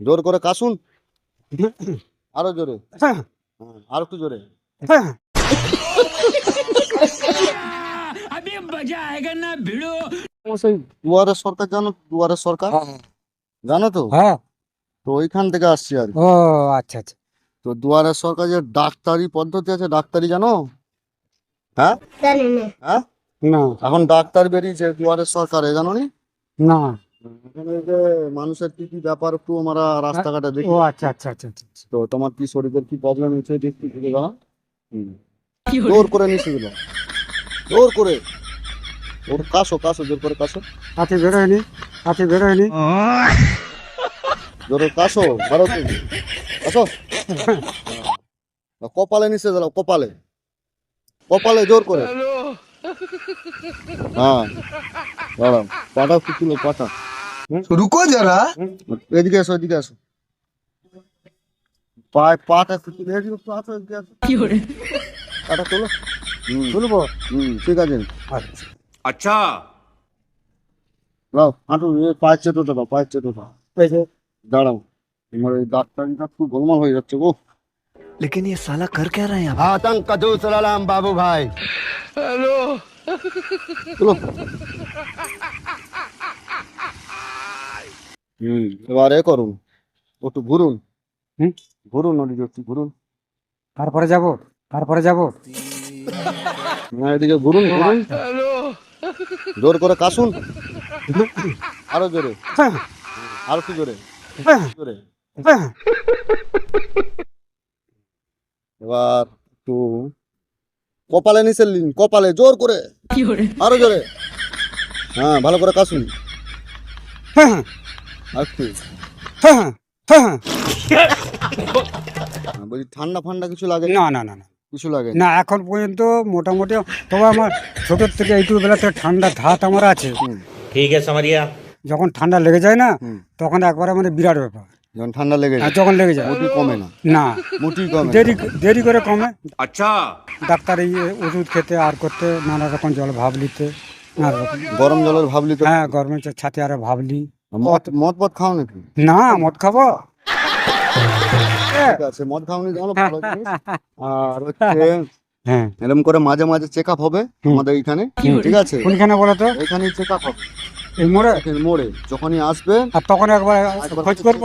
জোর করে কাশুন। আরও জোরে। হ্যাঁ। হ্যাঁ, আর একটু জোরে। হ্যাঁ। দুয়ারের সরকার জানো দুয়ারের সরকার? জানো তো? হ্যাঁ। তো ওইখান থেকে আসছি আর। ও আচ্ছা আচ্ছা। তো সরকার যে ডাক্তারি পদ্ধতি আছে ডাক্তারি জানো? হ্যাঁ? হ্যাঁ? না। এখন ডাক্তার বেরিয়েছে দুয়ারের সরকারে জানো নি? না। যে মানুষের কি কি ব্যাপার একটু আমরা রাস্তাঘাটে দেখি। ও আচ্ছা আচ্ছা আচ্ছা আচ্ছা আচ্ছা। তো তোমার কি শরীরের কি প্রবলেম হচ্ছে দেখতে দিকে দাও জোর করে নিচে দিল জোর করে। ওর কাশো কাশো জোর করে কাশো। হাতে বেরোয়নি হাতে বেরোয়নি জোরে কাশো তুমি কাশো। কপালে নিচে দিলাও কপালে। কপালে জোর করে। হ্যাঁ। দাঁড়াও পাটা একটু তুলো পাটা। रुको जरा এদিকে আসো এদিকে আসো পায়ে পাটা একটু তুলে এদিকে একটু আসো এদিকে আসো পাটা তোলো হুম তুলবো হুম ঠিক আছে আচ্ছা अच्छा দাও হাঁটু এ পায়ের চেটোটা দাও পায়ের চেটোটা এই যে দাঁড়াও তোমার এই ডাক্তারিটা খুব গোলমাল হয়ে যাচ্ছে গো लेकिन ये साला कर क्या रहे हैं आतंक का दूसरा नाम बाबू भाई চলো হুম। এবার এ করুন। একটু ঘুরুন। হুম? ঘুরুন ওদিকে একটু ঘুরুন। তারপরে যাব তারপরে যাব। না এদিকে ঘুরুন ঘুরুন। জোর করে কাশুন। আরও জোরে। হ্যাঁ। আরও একটু জোরে। হ্যাঁ। জোরে। হ্যাঁ। এবার একটু কপালে নিচে লিন কপালে জোর করে। আরও জোরে। হ্যাঁ ভালো করে কাশুন। হ্যাঁ। হ্যাঁ, হ্যাঁ, হ্যাঁ, বলি ঠান্ডা ফান্ডা কিছু লাগে? না না না না। কিছু লাগে? না এখন পর্যন্ত মোটামুটি তবে আমার ছোটোর থেকে একটু বেলাতে থেকে ঠান্ডা ধাত আমার আছে। ঠিক আছে মারিয়া। যখন ঠান্ডা লেগে যায় না তখন একবারে মানে বিরাট ব্যাপার। যখন ঠান্ডা লেগে যায় যখন লেগে যায়। মোটি কমে না। না। মোটি কমে দেরি দেরি করে কমে। আচ্ছা। ডাক্তার এই ওষুধ খেতে আর করতে নানা রকম জল ভাব নিতে গরম জলের ভাবলি হ্যাঁ গরমের ছাতে আরও ভাবলি মদ মদ মদ খাও নাকি? না মদ খাব। ঠিক আছে মদ খাওনি ভালো ভালো আর হচ্ছে হ্যাঁ। এরকম করে মাঝে মাঝে চেক আপ হবে আমাদের এখানে। ঠিক আছে? কোনখানে বলো তো? এখানেই চেক আপ হবে। এই মোড়ে? মোড়ে যখনই আসবে আর তখন একবার খোঁজ করব?